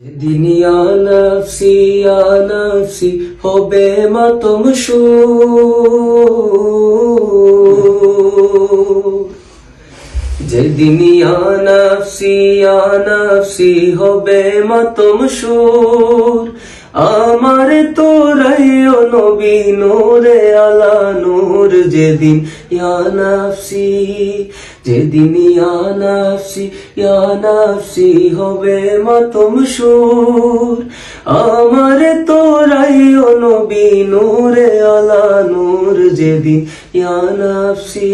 দিনিয়া নফসি নফসি, হবে মাতম শু যেদিন ইয়া নফসি নফসি, হবে মাতম আমার তোরাই ও নবী নূরে আলা নূর, যেদিন নফসি, যেদিন ইয়া নফসি হবে মাতম আমার তোরাই নবী নূরে আলা নূর, যেদিন ইয়া নফসি।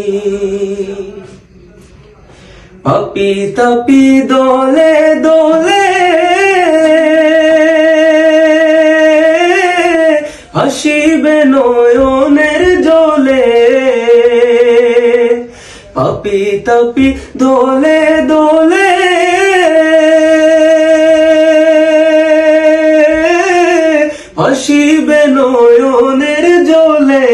পাপি তাপি দলে দলে পাপি তাপি দলে দলে। হাসিবে নয়নের জলে।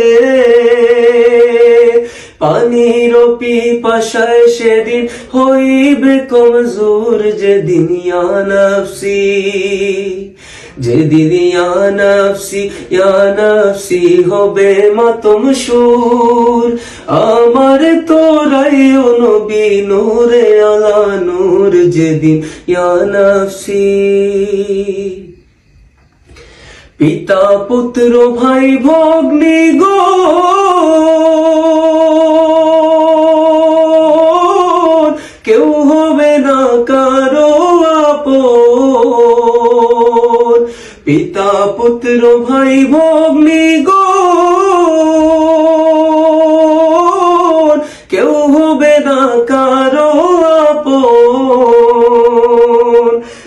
পানির পিপাসায় সেদিন হইবে কমজোর যেদিন ইয়া নফসি। যেদিন ইয়া নফসি ইয়া হবে মাতম সুর। আমার তোরাই নবী নূরে আলা নূর যেদিন ইয়া পিতা পুত্র ভাই ভগ্নি গো। কেউ পিতা পুত্র ভাই ভগ্নি গো কেউ হবে না কারও আপন।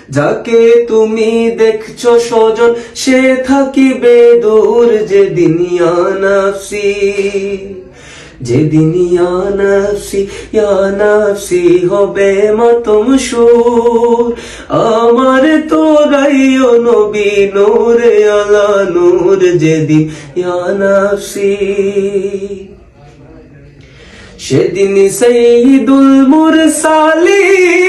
যাকে তুমি দেখছ স্বজন, সে থাকিবে দূর যেদিন ইয়া নফসি। যেদিন ইয়া নফসি ইয়া নফসি হবে মাতম সুর। আমার তোরাই ও নবী নূরে আলা নূর, যেদিন ইয়া নফসি। সেদিন সঈদুল মুরসালিন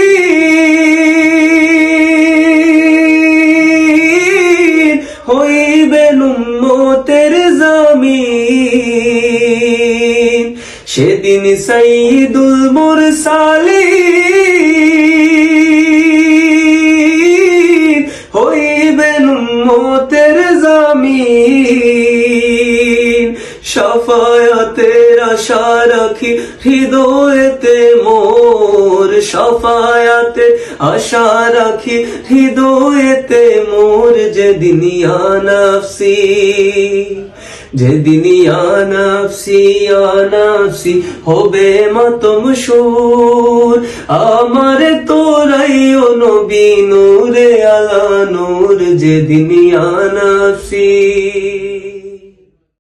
হইবেন উম্মতের জামিন। সেদিন সঈদুল মুরসালি হইবেন মোতের জামি সফায়তের আশা রাখি হৃদয়েতে মোর সাফায়াতে আশা রাখি, হৃদয়েতে মোর যেদিন ইয়া নফসি, যেদিন ইয়া নফসি ইয়া নফসি হবে মাতম সুর। আমার তোরাই ও নবী নূরে আলা নূর, যেদিন ইয়া নফসি।